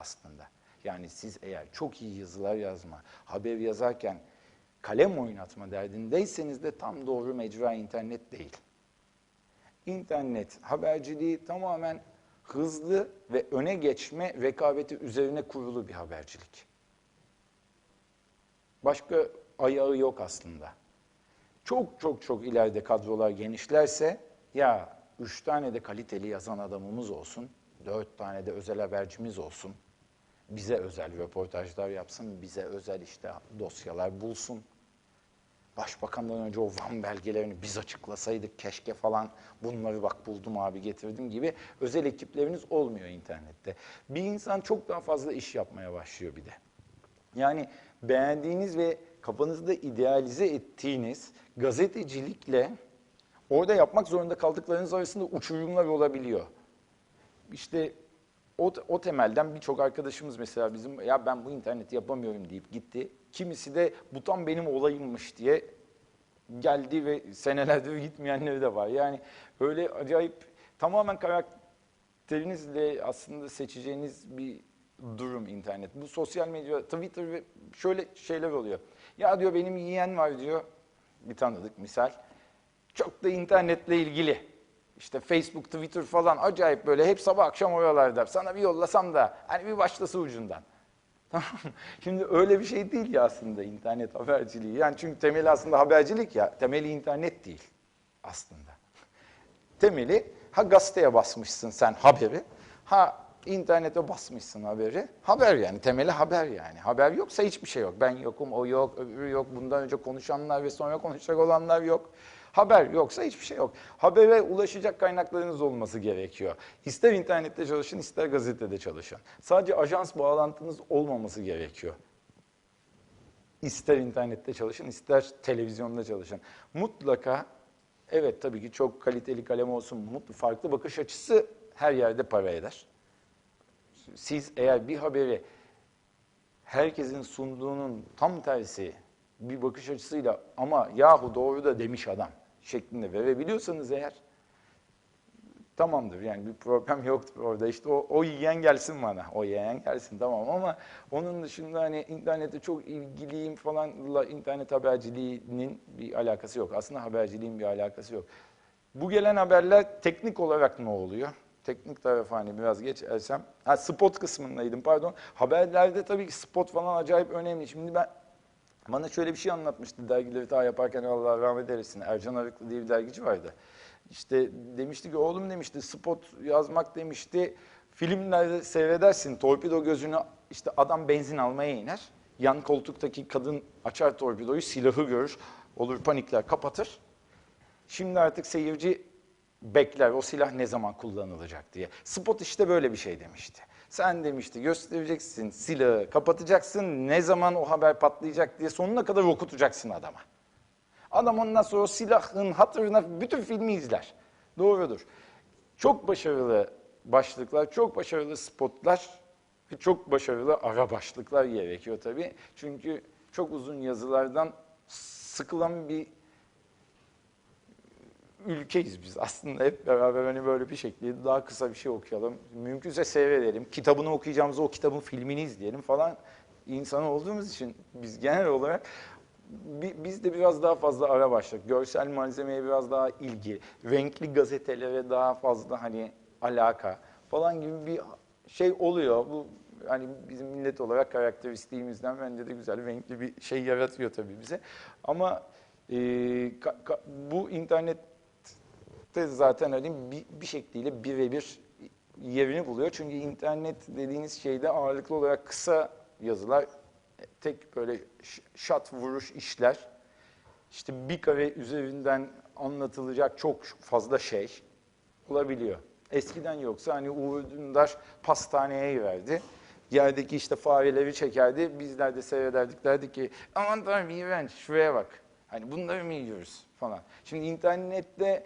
aslında. Yani siz eğer çok iyi yazılar yazma, haber yazarken kalem oynatma derdindeyseniz de tam doğru mecra internet değil. İnternet haberciliği tamamen hızlı ve öne geçme rekabeti üzerine kurulu bir habercilik. Başka ayağı yok aslında. Çok çok çok ileride kadrolar genişlerse ya üç tane de kaliteli yazan adamımız olsun, dört tane de özel habercimiz olsun, bize özel röportajlar yapsın, bize özel işte dosyalar bulsun. Başbakandan önce o Van belgelerini biz açıklasaydık keşke falan bunları bak buldum abi getirdim gibi özel ekipleriniz olmuyor internette. Bir insan çok daha fazla iş yapmaya başlıyor bir de. Yani beğendiğiniz ve kafanızda idealize ettiğiniz gazetecilikle orada yapmak zorunda kaldıklarınız arasında uçurumlar olabiliyor. İşte o, o temelden birçok arkadaşımız mesela bizim ya ben bu interneti yapamıyorum deyip gitti. Kimisi de bu tam benim olayımmış diye geldi ve senelerdir gitmeyenleri de var. Yani böyle acayip tamamen karakterinizle aslında seçeceğiniz bir durum internet. Bu sosyal medya, Twitter ve şöyle şeyler oluyor. Ya diyor benim yiyen var diyor. Bir tanıdık misal. Çok da internetle ilgili. İşte Facebook, Twitter falan acayip böyle hep sabah akşam oralarda. Sana bir yollasam da hani bir başlası ucundan. Şimdi öyle bir şey değil ya aslında internet haberciliği. Yani çünkü temeli aslında habercilik ya. Temeli internet değil aslında. Temeli ha gazeteye basmışsın sen haberi. Ha internete basmışsın haberi. Haber yani temeli haber yani. Haber yoksa hiçbir şey yok. Ben yokum, o yok, öbürü yok. Bundan önce konuşanlar ve sonra konuşacak olanlar yok. Haber yoksa hiçbir şey yok. Habere ulaşacak kaynaklarınız olması gerekiyor. İster internette çalışın, ister gazetede çalışın. Sadece ajans bağlantınız olmaması gerekiyor. İster internette çalışın, ister televizyonda çalışın. Mutlaka, evet tabii ki çok kaliteli kalem olsun, mutlu, farklı bakış açısı her yerde para eder. Siz eğer bir haberi herkesin sunduğunun tam tersi bir bakış açısıyla ama yahu doğru da demiş adam şeklinde verebiliyorsanız eğer tamamdır yani bir problem yoktur orada işte o, o yiyen gelsin bana o yiyen gelsin tamam ama onun dışında hani internete çok ilgiliyim falanla internet haberciliğinin bir alakası yok. Aslında haberciliğin bir alakası yok. Bu gelen haberler teknik olarak ne oluyor? Teknik tarafı hani biraz geçersem. Ha spot kısmındaydım pardon. Haberlerde tabii ki spot falan acayip önemli. Şimdi ben bana şöyle bir şey anlatmıştı dergileri daha yaparken Allah rahmet eylesin. Ercan Arıklı diye bir dergici vardı. İşte demişti ki oğlum demişti spot yazmak demişti. Filmlerde seyredersin torpido gözünü işte adam benzin almaya iner. Yan koltuktaki kadın açar torpidoyu silahı görür. Olur panikler kapatır. Şimdi artık seyirci bekler o silah ne zaman kullanılacak diye. Spot işte böyle bir şey demişti. Sen demişti göstereceksin silahı, kapatacaksın ne zaman o haber patlayacak diye sonuna kadar okutacaksın adama. Adam ondan sonra o silahın hatırına bütün filmi izler. Doğrudur. Çok başarılı başlıklar, çok başarılı spotlar ve çok başarılı ara başlıklar gerekiyor tabii. Çünkü çok uzun yazılardan sıkılan bir ülkeyiz biz aslında hep beraber hani böyle bir şekilde daha kısa bir şey okuyalım. Mümkünse seyredelim. Kitabını okuyacağımızda o kitabın filmini izleyelim falan insan olduğumuz için biz genel olarak biz de biraz daha fazla ara başladık. Görsel malzemeye biraz daha ilgi, renkli gazetelere daha fazla hani alaka falan gibi bir şey oluyor. Bu hani bizim millet olarak karakteristiğimizden bence de güzel, renkli bir şey yaratıyor tabii bize. Ama e, ka, ka, bu internet de zaten hani bir, bir şekliyle birebir yerini buluyor. Çünkü internet dediğiniz şeyde ağırlıklı olarak kısa yazılar, tek böyle şat vuruş işler, işte bir kare üzerinden anlatılacak çok fazla şey olabiliyor. Eskiden yoksa hani Uğur Dündar pastaneye verdi. Yerdeki işte fareleri çekerdi. Bizler de seyrederdik. Derdik ki aman tanrım iğrenç şuraya bak. Hani bunları mı yiyoruz falan. Şimdi internette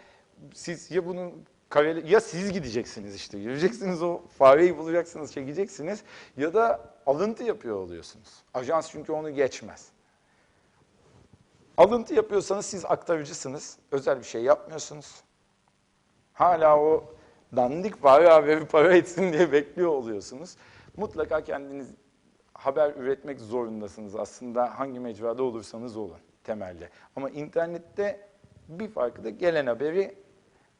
siz ya bunun kareli, ya siz gideceksiniz işte yürüyeceksiniz o fareyi bulacaksınız çekeceksiniz ya da alıntı yapıyor oluyorsunuz. Ajans çünkü onu geçmez. Alıntı yapıyorsanız siz aktarıcısınız. Özel bir şey yapmıyorsunuz. Hala o dandik fare haberi para etsin diye bekliyor oluyorsunuz. Mutlaka kendiniz haber üretmek zorundasınız aslında hangi mecrada olursanız olun temelde. Ama internette bir farkı da gelen haberi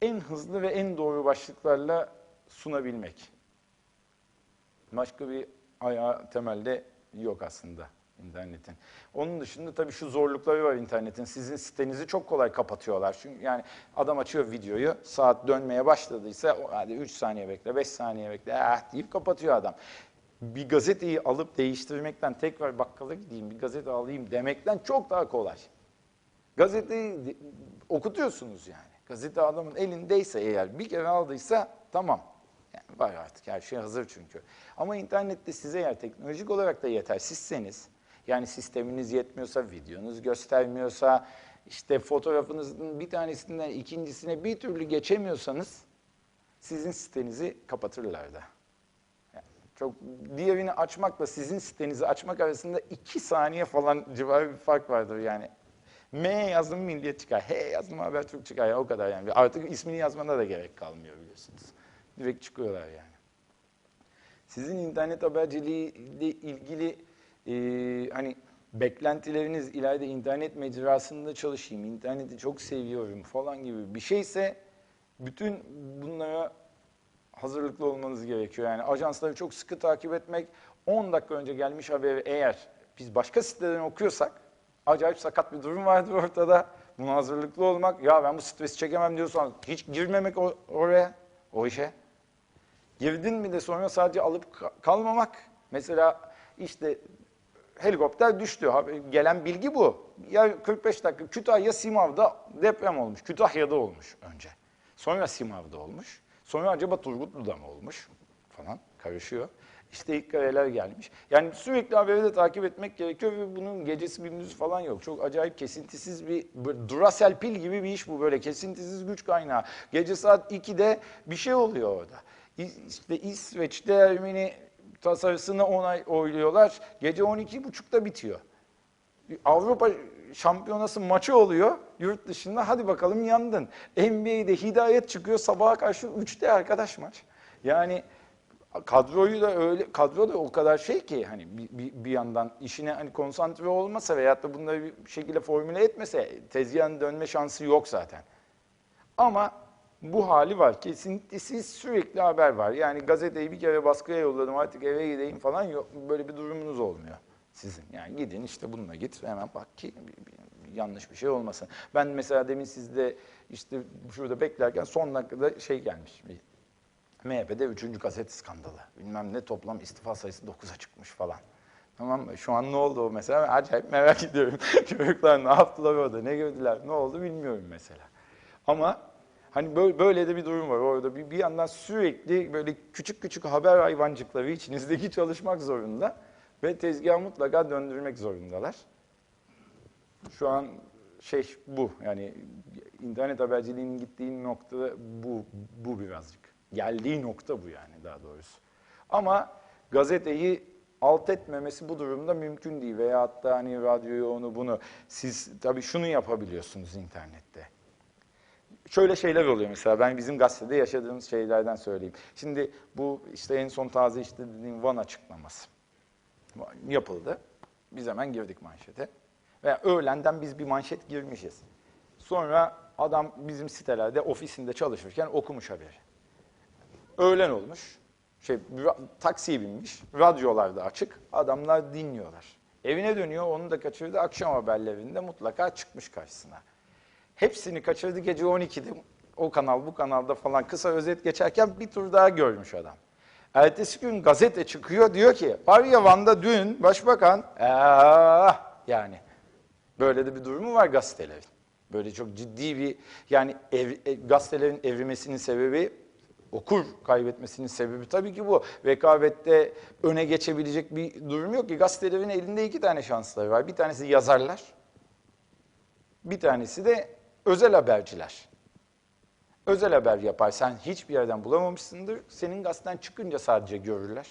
en hızlı ve en doğru başlıklarla sunabilmek. Başka bir ayağı temelde yok aslında internetin. Onun dışında tabii şu zorlukları var internetin. Sizin sitenizi çok kolay kapatıyorlar. Çünkü yani adam açıyor videoyu, saat dönmeye başladıysa hadi 3 saniye bekle, 5 saniye bekle ah deyip kapatıyor adam. Bir gazeteyi alıp değiştirmekten tekrar bakkala gideyim, bir gazete alayım demekten çok daha kolay. Gazeteyi okutuyorsunuz yani. Gazete adamın elindeyse eğer bir kere aldıysa tamam. Yani var artık her şey hazır çünkü. Ama internette size eğer teknolojik olarak da yetersizseniz, yani sisteminiz yetmiyorsa, videonuz göstermiyorsa, işte fotoğrafınızın bir tanesinden ikincisine bir türlü geçemiyorsanız sizin sitenizi kapatırlar da. Yani çok diğerini açmakla sizin sitenizi açmak arasında iki saniye falan civarı bir fark vardır yani. M yazdım milliyet çıkar, H yazdım Habertürk çıkar ya o kadar yani. Artık ismini yazmana da gerek kalmıyor biliyorsunuz. Direkt çıkıyorlar yani. Sizin internet haberciliği ile ilgili e, hani beklentileriniz ileride internet mecrasında çalışayım, interneti çok seviyorum falan gibi bir şeyse bütün bunlara hazırlıklı olmanız gerekiyor. Yani ajansları çok sıkı takip etmek, 10 dakika önce gelmiş haberi eğer biz başka siteden okuyorsak acayip sakat bir durum vardır ortada. Buna hazırlıklı olmak, ya ben bu stresi çekemem diyorsan hiç girmemek oraya, o işe. Girdin mi de sonra sadece alıp ka- kalmamak. Mesela işte helikopter düştü. Gelen bilgi bu. Ya 45 dakika Kütahya Simav'da deprem olmuş. Kütahya'da olmuş önce. Sonra Simav'da olmuş. Sonra acaba Turgutlu'da mı olmuş falan karışıyor. İşte ilk kareler gelmiş. Yani sürekli haberi de takip etmek gerekiyor ve bunun gecesi gündüzü falan yok. Çok acayip kesintisiz bir Duracell pil gibi bir iş bu böyle kesintisiz güç kaynağı. Gece saat 2'de bir şey oluyor orada. İşte İsveç'te Ermeni tasarısını onay oyluyorlar. Gece 12.30'da bitiyor. Avrupa Şampiyonası maçı oluyor yurt dışında. Hadi bakalım yandın. NBA'de hidayet çıkıyor sabaha karşı 3'te arkadaş maç. Yani kadroyu da öyle kadro da o kadar şey ki hani bir, bir, bir yandan işine hani konsantre olmasa veyahut da bunları bir şekilde formüle etmese tezgahın dönme şansı yok zaten. Ama bu hali var. Kesintisiz sürekli haber var. Yani gazeteyi bir kere baskıya yolladım artık eve gideyim falan yok. Böyle bir durumunuz olmuyor sizin. Yani gidin işte bununla git hemen bak ki yanlış bir şey olmasın. Ben mesela demin sizde işte şurada beklerken son dakikada şey gelmiş. Bir MHP'de 3. gazete skandalı. Bilmem ne toplam istifa sayısı 9'a çıkmış falan. Tamam mı? Şu an ne oldu o mesela? Acayip merak ediyorum. Çocuklar ne yaptılar orada, ne gördüler, ne oldu bilmiyorum mesela. Ama hani böyle, böyle de bir durum var orada. Bir, bir yandan sürekli böyle küçük küçük haber hayvancıkları içinizdeki çalışmak zorunda ve tezgahı mutlaka döndürmek zorundalar. Şu an şey bu yani internet haberciliğinin gittiği nokta bu, bu birazcık. Geldiği nokta bu yani daha doğrusu. Ama gazeteyi alt etmemesi bu durumda mümkün değil. Veya hatta hani radyoyu onu bunu. Siz tabii şunu yapabiliyorsunuz internette. Şöyle şeyler oluyor mesela ben bizim gazetede yaşadığımız şeylerden söyleyeyim. Şimdi bu işte en son taze işte dediğim Van açıklaması yapıldı. Biz hemen girdik manşete. Ve öğlenden biz bir manşet girmişiz. Sonra adam bizim sitelerde ofisinde çalışırken okumuş haberi. Öğlen olmuş. Şey, taksiye binmiş. Radyolar da açık. Adamlar dinliyorlar. Evine dönüyor. Onu da kaçırdı. Akşam haberlerinde mutlaka çıkmış karşısına. Hepsini kaçırdı gece 12'de. O kanal bu kanalda falan kısa özet geçerken bir tur daha görmüş adam. Ertesi gün gazete çıkıyor diyor ki var ya Van'da dün başbakan "Ah!" yani böyle de bir durumu var gazetelerin. Böyle çok ciddi bir yani ev, e, gazetelerin evrimesinin sebebi okur kaybetmesinin sebebi tabii ki bu. Rekabette öne geçebilecek bir durum yok ki gazetelerin elinde iki tane şansları var. Bir tanesi yazarlar, bir tanesi de özel haberciler. Özel haber yaparsan hiçbir yerden bulamamışsındır. Senin gazeteden çıkınca sadece görürler.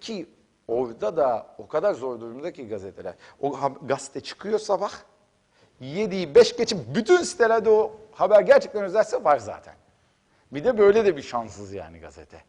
Ki orada da o kadar zor durumda ki gazeteler. O gazete çıkıyor sabah. 7'yi 5 geçip bütün sitelerde o haber gerçekten özelse var zaten. Bir de böyle de bir şanssız yani gazete.